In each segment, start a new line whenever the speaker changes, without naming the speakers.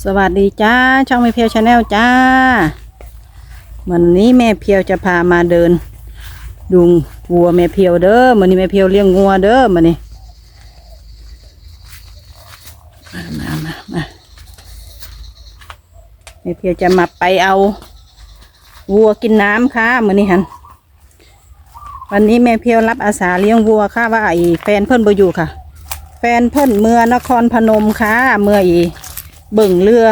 สวัสดีจ้า ช่องแม่เพียวชาแนลจ้า วันนี้แม่เพียวจะพามาเดินดูวัวแม่เพียวเด้อวันนี้แม่เพียวเลี้ยงงัวเด้อมันนี้มามามามาแม่เพียวจะมาไปเอาวัวกินน้ำค่ะมันนี้หันวันนี้แม่เพียวรับอาสาเลี้ยงวัวค่ะว่าไอ้แฟนเพิ่อนบอยู่ค่ะ แฟนเพิ่อนเมืองนครพนมค่ะเมื่ออี เบิ่งเรือ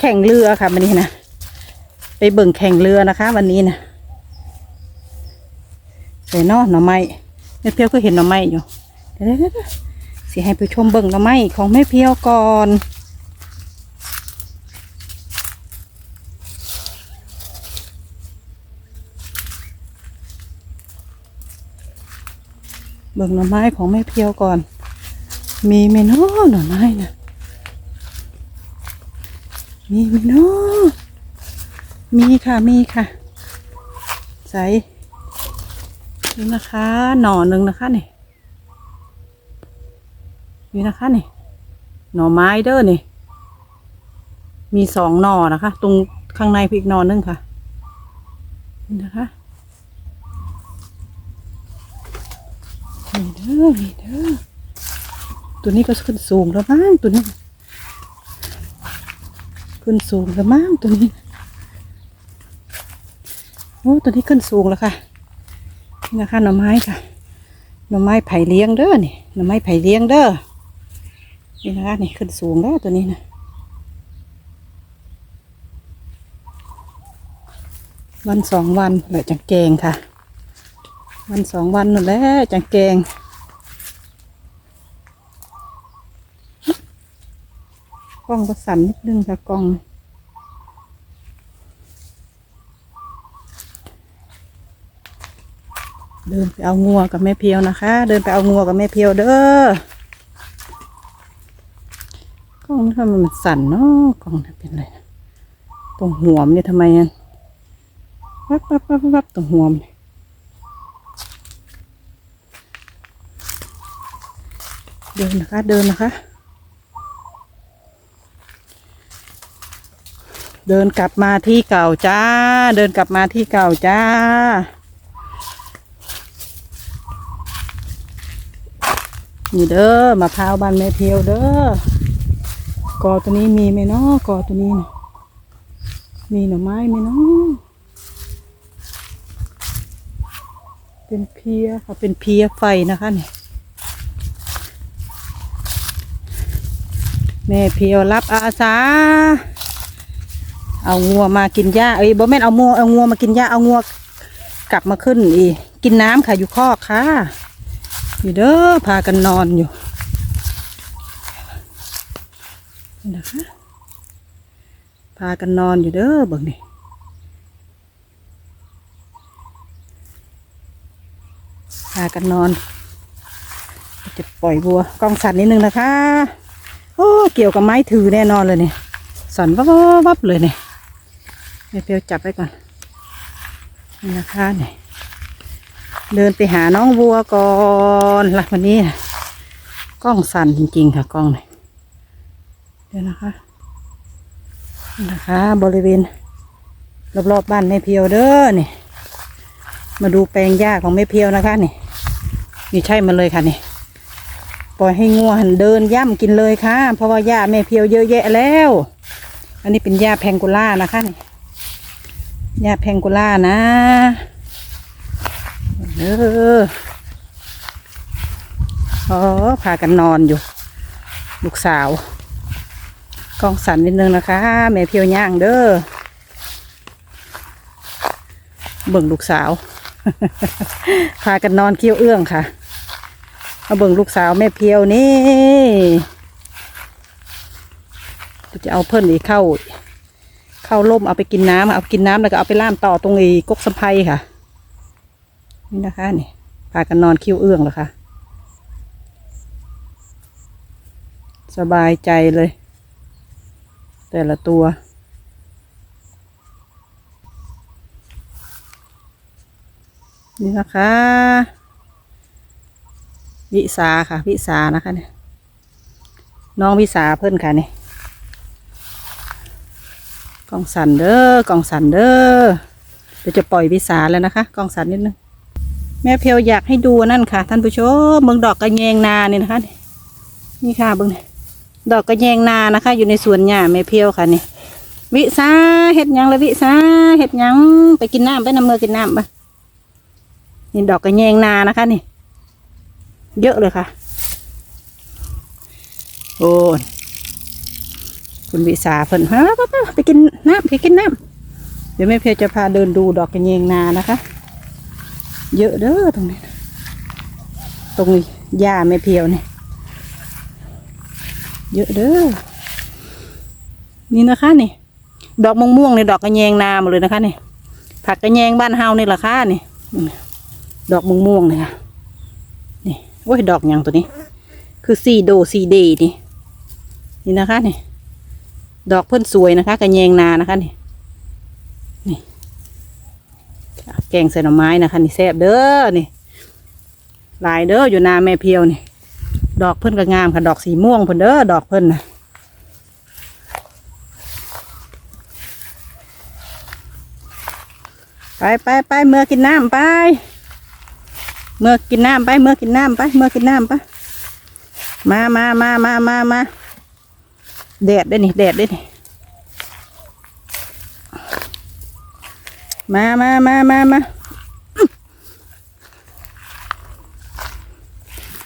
แข่งเรือค่ะวันนี้นะไปเบิ่งแข่งเรือนะคะ วันนี้นะเดี๋ยวนหน่อไม้แม่เพียวก็เห็นหน่อไม้อยู่เดี๋ยวสิให้ไปชมเบิ่งหน่อไม้ของแม่เพียวก่อนเบิ่งหน่อไม้ของแม่เพียวก่อน มีไหมนาะหน่อไม้นะ มีไหมเนาะมีค่ะมีค่ะ ใส่นี่นะคะ หน่อหนึ่งนะคะนี่นี่นะคะนี่หน่อไม้เด้อนี่ มีสองหน่อนะคะ ตรงข้างในพริกหน่อหนึงค่ะนี่นะคะนี่เด้อนี่เด้อตัวนี้ก็ขึ้นสูงแล้วมั้งตัวนี้ ขึ้นสูงแล้วมั้งตัวนี้ โอ้ตัวนี้ขึ้นสูงแล้วค่ะ นี่นะคะหน่อไม้ค่ะ หน่อไม้ไผ่เลี้ยงเด้อนี่ หน่อไม้ไผ่เลี้ยงเด้อ นี่นะคะนี่ขึ้นสูงแล้วตัวนี้นะวันสองวันเหลือจังแกงค่ะ วันสองวันนั่นแหละจังแกง ล้องก็สั่นนิดนึงค่ะกล้อง เดินไปเอางัวกับแม่เพียวนะคะ เดินไปเอางัวกับแม่เพียวเด้อกล้องทำไมมันสั่นเนาะกล้องเป็นไรตรงหัวมันเนี่ยทำไมวับวับวับวับตรงหัวมนเดินนะคะ เดินนะคะ เดินกลับมาที่เก่าจ้า เดินกลับมาที่เก่าจ้า นี่เด้อมะพร้าวบ้านแม่เพียวเด้อกอตัวนี้มีไหมเนาะกอตัวนี้นะมีหน่อไม้ไหมเนาะเป็นเพียค่ะเป็นเพียไฟนะคะเนี่ยแม่เพียวรับอาสา เอางัวมากินหญ้าเอ้ยบ่แม่นเอางัวเอางัวมากินหญ้าเอางัวกลับมาขึ้นอีกกินน้ำค่ะอยู่คอกค่ะ อยู่เด้อพากันนอนอยู่นะคะพากันนอนอยู่เด้อเบิ่งนี่พากันนอน จะปล่อยบัวกล้องสั่นนิดนึงนะคะ โอ้ เกี่ยวกับไม้ถือแน่นอนเลยเนี่ยสั่นวับวับเลยเนี่ย เดี๋ยวเปียวจับไว้ก่อนนี่นะคะเนี่ยเดินไปหาน้องวัวก่อนละวันนี้นะกล้องสั่นจริง ๆ ค่ะกล้องเนี่ยเดี๋ยวนะคะนะคะ บริเวณรอบๆบบ้านแม่เพียวเด้อนี่มาดูแปลงหญ้าของแม่เพียวนะคะนี่นี่ใช่มาเลยค่ะนี่ปล่อยให้งัวหันเดินย่ำกินเลยค่ะ เพราะว่าหญ้าแม่เพียวเยอะแยะแล้ว อันนี้เป็นหญ้าแพงกุล่านะคะนี่ หญ้าแพงกุล่านะเอออ๋อพากันนอนอยู่ ลูกสาว กองสันนิดนึงนะคะ แม่เพียวย่างเด้อเบิ่งลูกสาว พากันนอนเคี้ยวเอื้องค่ะมาเบิ่งลูกสาวแม่เพียวนี่จะเอาเพิ่นอีกเข้า เข้าร่มเอาไปกินน้ำเอาไปกินน้ำแล้วก็เอาไปล่ามต่อตรงอีกกสะพายค่ะ นี่นะคะนี่พากันนอนคิ้วเอื้องแล้วค่ะ สบายใจเลย แต่ละตัวนี่นะคะ วิสาค่ะ วิสานะคะเนี่ยน้องวิสาเพิ่อนค่ะเนี่ย กองสันเด้อกองสันเด้อเดี๋ยวจะปล่อยวิสาแล้วนะคะ กองสันนิดนึงแม่เพียวอยากให้ดูนั่นค่ะ ท่านผู้ชมเบิ่งดอกกระแยงนาเนี่ยนะคะ นี่ค่ะเบิ่งดอกกระแยงนานะคะ อยู่ในสวนหญ้าแม่เพียวค่ะนี่วิสาเห็ดยังละวิสาเห็ดยังไปกินน้ำไปน้ำมือกินน้ำไปนี่ดอกกระแยงนานะคะนี่ เยอะเลยค่ะ โอ้ คุณวิสาเพิ่นฮะไปกินน้ำไปกินน้ำเดี๋ยวแม่เพียวจะพาเดินดูดอกกระแยงนานะคะ เยอะเด้อตรงนี้ ตรงนี้หญ้าแม่เพียวเนี่ยเยอะเด้อนี่นะคะนี่ ดอกม่วงม่วงๆนี่ดอกกระแยงนาหมดเลยนะคะนี่ผักกระแยงบ้านเฮานี่แหละค่ะนี่ดอกม่วงม่วงๆนี่ค่ะนี่โอ้ยดอกหยังตัวนี้ คือซีโดซีเดนี่นี่นะคะนี่ ดอกเพิ่นสวยนะคะกระแยงนานะคะนี่นี่แกงใส่หน่อไม้นะคะนี่แซ่บเด้อนี่หลายเด้ออยู่นาแม่เพียวนี่ดอกเพิ่นก็งามค่ะดอกสีม่วงเพิ่นเด้อดอกเพิ่นนะไปไปไปเมื่อกินน้ำไป เมื่อกินน้ำไป เมื่อกินน้ำไป เมื่อกินน้ำไป มามามามามามา แดดได้นี่แดดได้นี่มามามามามา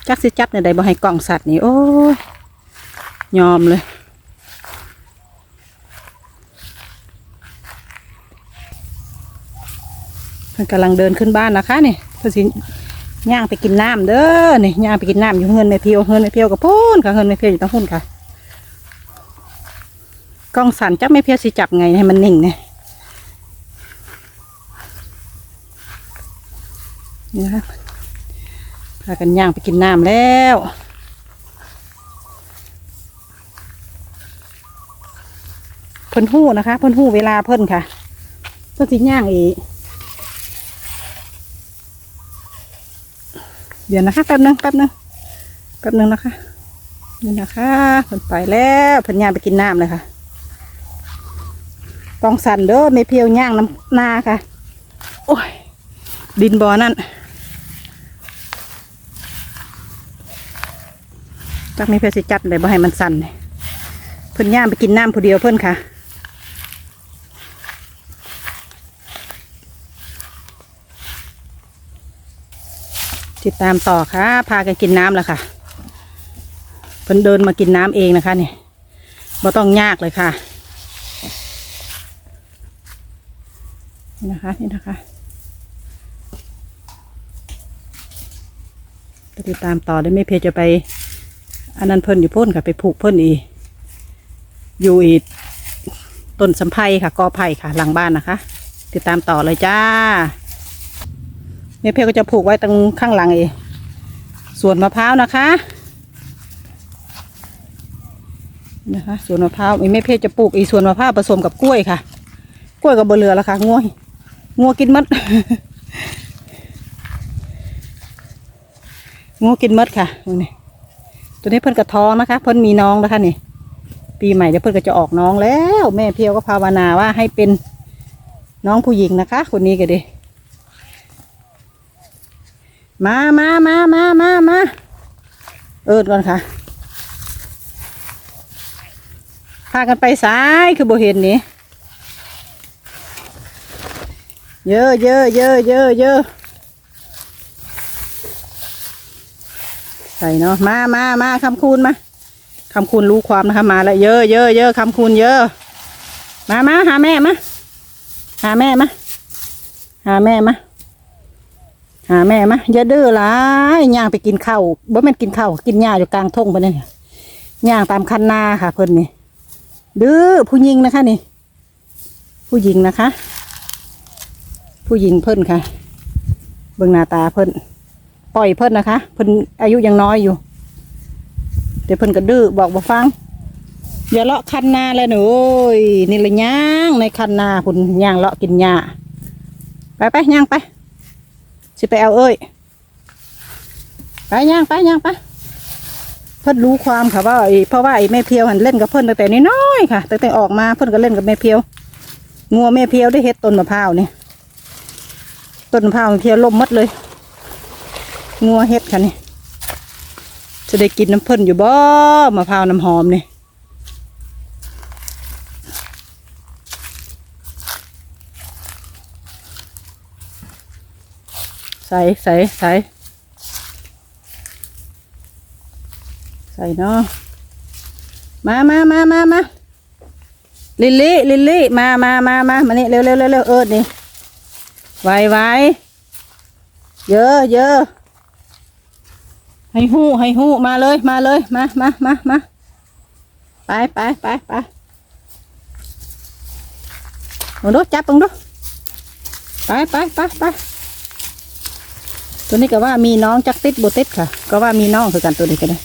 จักสิจับในใดบ่ให้กล่องสัตว์นี่โอ้ยยอมเลยเพิ่นกำลังเดินขึ้นบ้านนะคะนี่เพิ่นสิย่างไปกินน้ำเด้อนี่ย่างไปกินน้ำอยู่เงินในเพียวเงินในเพียวกับพูนค่ะเงินในเพียวอยู่ตั้งพุ่นค่ะ กล้องสั่นจับไม่เพียสิจับไงให้มันนิ่งเนี่ยนี่นะพากันย่างไปกินน้ำแล้วเพิ่นหู้นะคะ เพิ่นหู้เวลาเพิ่นค่ะเพิ่นสิย่างอีกเดี๋ยวนะคะแป๊บนึงแป๊บนึงแป๊บนึงนะคะนี่นะคะเพิ่นไปแล้วเพิ่นย่างไปกินน้ำเลยค่ะ ต้องสั่นเด้อไม่เพียวย่างน้ำนาค่ะ โอ้ย ดินบ่อนั่นจักไม่เพียวสิจับเลยบ่ให้มันสั่นเลยเพิ่นย่างไปกินน้ำผู้เดียวเพิ่นค่ะติดตามต่อค่ะ พากันกินน้ำแล้วค่ะเพิ่นเดินมากินน้ำเองนะคะเนี่ยบ่ต้องยากเลยค่ะ นี่นะคะนี่นะคะติดตามต่อได้ไม่เพจจะไป อันนั้นเพิ่นอยู่พ่นค่ะไปผูกเพิ่นอีอยู่อีต้นสัมไพรค่ะกอไผ่ค่ะ หลังบ้านนะคะ ติดตามต่อเลยจ้าแม่เพก็จะผูกไว้ตรงข้างหลังเองส่วนมะพร้าวนะคะ นะคะส่วนมะพร้าวแม่เพจะปลูกอีส่วนมะพร้าวผสมกับกล้วยค่ะ กล้วยกับเบะเรือแล้วค่ะงัว งัวกินมัดงัวกินมดค่ะนี่ตัวนี้เพิ่นกระท้องนะคะ เพิ่นมีน้องแล้วค่ะนี่ ปีใหม่เดี๋ยวเพิ่นก็จะออกน้องแล้ว แม่เพียวก็ภาวนาว่าให้เป็นน้องผู้หญิงนะคะ คนนี้ก็ดีมามามามามามาเอิดก่อนค่ะ พากันไปสายคือโบเห็นนี่ เยอะเยอะเยอะเยอะเยอะใส่เนาะมามามาคำคูณมาคำคูณรู้ความนะคะมาแล้วเยอะเยอะเยอะคำคูณเยอะ มามาหาแม่มาหาแม่มาหาแม่มาหาแม่มาอย่าดื้อหลายย่างไปกินข้าวบ่แม่นกินข้าวกินหญ้าอยู่กลางทุ่งไปเนี่ยย่างตามคันนาค่ะเพิ่นนี่ดื้อผู้หญิงนะคะนี่ ผู้หญิงนะคะ ผู้หญิงเพิ่นค่ะ เบิ่งหน้าตาเพิ่นปล่อยเพิ่นนะคะ เพิ่นอายุยังน้อยอยู่ เดี๋ยวเพิ่นก็ดื้อบอกบ่ฟังอย่าเลาะคันนาเลยหนูนี่ละย่างในคันนาพุ่นย่างเลาะกินหญ้าไปไปย่างไปสิไปเอาเอ้ยไปย่างไปย่างไปเพิ่นรู้ความค่ะว่าไอ้เพราะว่าไอ้แม่เพียวหันเล่นกับเพิ่นตั้งแต่น้อยๆค่ะตั้งแต่ออกมาเพิ่นก็เล่นกับแม่เพียวงัวแม่เพียวได้เฮ็ดต้นมะพร้าวนี่ ต้นมะพร้าวเพียล่มหมดเลย งัวเฮ็ดค่ะนี่ จะได้กินน้ำเพิ่นอยู่บ่มะพร้าวน้ำหอมนี่ใส่ใส่ใส่ใส่เนาะมามามามามาลิลลี่ลิลลี่มามามามามานี่เร็วเร็วเร็วเร็วเอิดนี่ ไว้ไว้เยอะเยอะให้หู้ให้หู้มาเลยมาเลยมามามามาไปไปไปไปมึงดูจับมึงดูไปไปไปไปตัวนี้ก็ว่ามีน้องจักติดบติดค่ะ ก็ว่ามีน้องคือกันตัวนี้ก็ได้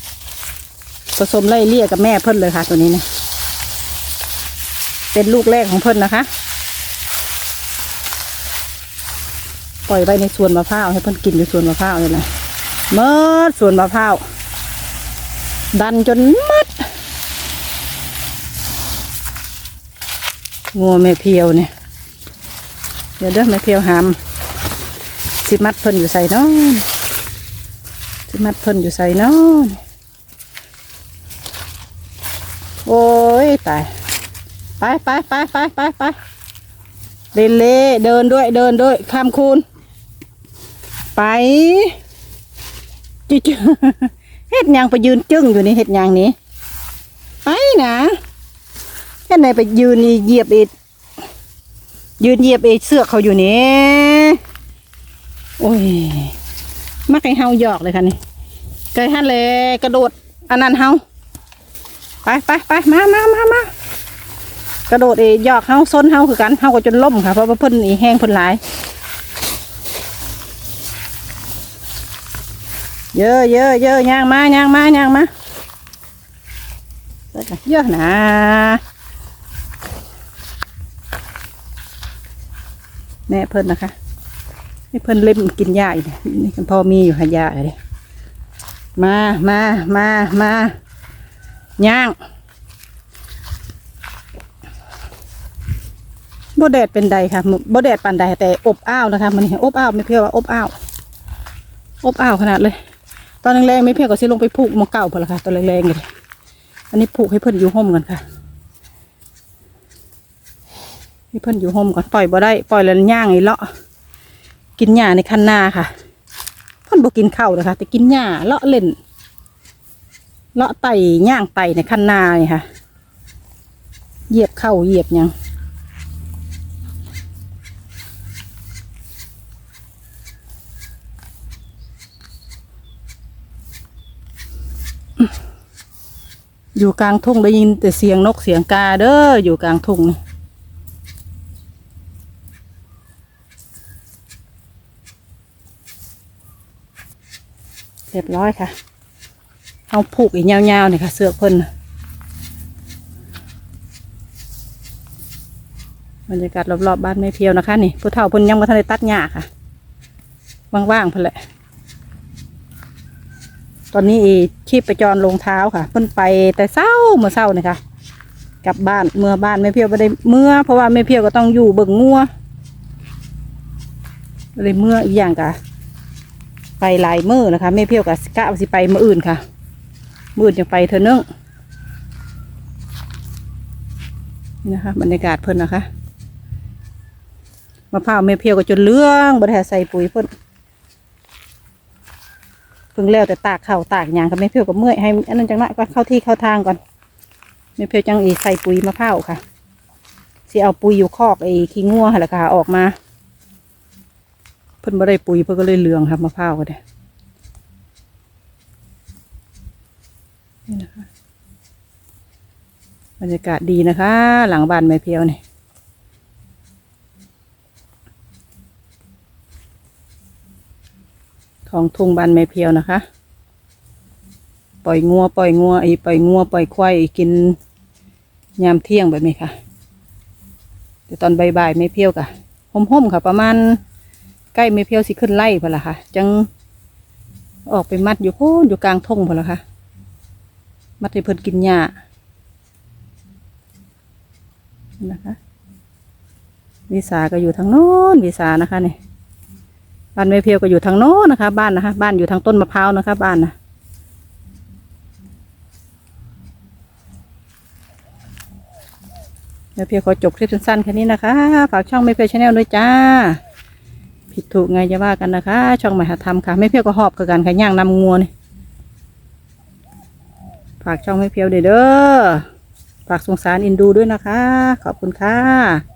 ผสมไล่เลี่ยกับแม่เพิ่นเลยค่ะ ตัวนี้นะเป็นลูกแรกของเพิ่นนะคะ ปล่อยไว้ในสวนมะพร้าวให้เพิ่นกินในสวนมะพร้าวเลยนะเมื่อสวนมะพร้าวดันจนมัดงัวแม่เพียวเนี่ยเดี๋ยวเด้อแม่เพียวหามสิมัดเพิ่นอยู่ใส่เน้องสิมัดเพิ่นอยู่ใส่เน้องโอ้ยตายไปไปไปไปไปไปเดินเล่เดินด้วยเดินด้วยข้ามคูน ไปจิจเฮ็ดยังไปยืนจึ้งอยู่นี่เฮ็ดยังนี่ไปนะเฮ็ดไหนไปยืนนี่เหยียบอียืนเหยียบเอีกเสือเขาอยู่นี่โอ้ยมักให้เฮาหยอกเลยค่ะนี่ไก่ฮันเลยกระโดดอันนั้นเฮาไปไปไปมามามามากระโดดเอีหยอกเฮาซนเฮาคือกันเฮาก็จนล่มค่ะเพราะว่าเพิ่นอีแห้งเพิ่นหลาย เยอะเยอะเยอะย่างมาย่างมาย่างมาเยอะนะแม่เพิ่นนะคะนี่เพิ่นเล่มกินยาอยู่เนี่ยนี่พอมีอยู่หายาเลยมามามามาย่างบ่แดดเป็นใดค่ะบ่แดดปานใดแต่อบอ้าวนะคะ มันนี่อบอ้าวไม่เพียงว่าอบอ้าว อบอ้าวขนาดเลย ตอนแรงๆไม่เพียงก็สิลงไปผูกมอเก่าพอละค่ะตอนแรงๆเลยอันนี้ผูกให้เพื่อนอยู่ห่มกันค่ะให้เพื่อนอยู่ห่มก่อนปล่อยบ่ได้ปล่อยแล้วย่างไอ้เลาะกินหญ้าในคันนาค่ะ เพื่อนบ่กินข้าวนะคะแต่กินหญ้าเลาะเล่นเลาะไต่ย่างไต่ในคันนาเนี่ยค่ะ เหยียบเข้าเหยียบยัง อยู่กลางทุ่งได้ยินแต่เสียงนกเสียงกาเด้ออยู่กลางทุ่งนี่เรียบร้อยค่ะ เอาผูกอีกยาวๆนี่ค่ะ เสือเพิ่นบรรยากาศรอบๆบ้านไม่เพียวนะคะ นี่ผู้เฒ่าเพิ่นยังมาทันได้ตัดหญ้าค่ะว่างๆเพิ่นแหละ ตอนนี้อีชีพปจรลงเท้าค่ะเพิ่นไปแต่เศร้าเมื่อเศร้านี่ค่ะกลับบ้านเมื่อบ้านไม่เพียวไม่ได้เมื่อ เพราะว่าไม่เพียวก็ต้องอยู่เบิ่งงัวเลยเมื่ออีกอย่างกะไปหลายมือนะคะไม่เพียวกับกะว่าสิไปมืออื่นค่ะมืออื่นจะไปเธอเนื่องนี่นะคะบรรยากาศเพิ่นนะคะมะพร้าวไม่เพียวก็จนเลื้องบไดแใส่ปุ๋ยเพิ่น เพิ่งแล้วแต่ตากเข่าตากหยางก็ไม่เพียวกับเมื่อยให้อันนั้นจังหวะก็เข้าที่เข้าทางก่อนไม่เพียวจังอีใส่ปุ๋ยมะพร้าวค่ะสิเอาปุ๋ยอยู่คอกไอ้ขี้งัวหั่นแหละค่ะออกมา เพิ่นบ่ได้ปุ๋ยเพิ่นก็เลยเหลืองครับมะพร้าวก็ได้นี่นะคะบรรยากาศดีนะคะ หลังบ้านไม่เพียวนี่ ของทุ่งบานไม่เพียวนะคะ ปล่อยงัวปล่อยงัวไอ้ปล่อยงัวปล่อยควายกินยามเที่ยงแบบนี้ค่ะแต่ตอนบ่ายๆไม่เพียวกะห่มๆค่ะ ประมาณใกล้ไม่เพียวสิขึ้นไล่พอละค่ะ จังออกไปมัดอยู่โพ้นอยู่กลางทุ่งพอละค่ะ มัดให้เพิ่นกินหญ้านะคะวิสาก็อยู่ทางโน้นวิสานะคะเนี่ย บ้านแม่เพียวก็อยู่ทางโน้นนะคะ บ้านนะคะ บ้านอยู่ทางต้นมะพร้าวนะคะ บ้านนะแม่เพียวขอจบคลิปสั้นๆแค่นี้นะคะ ฝากช่องแม่เพียวชาแนลด้วยจ้า ผิดถูกไงจะว่ากันนะคะ ช่องใหม่หาทำค่ะแม่เพียวก็หอบคือกันค่ะย่างนำงัวนี่ฝากช่องแม่เพียวเด้อฝากสงสารอินดูด้วยนะคะ ขอบคุณค่ะ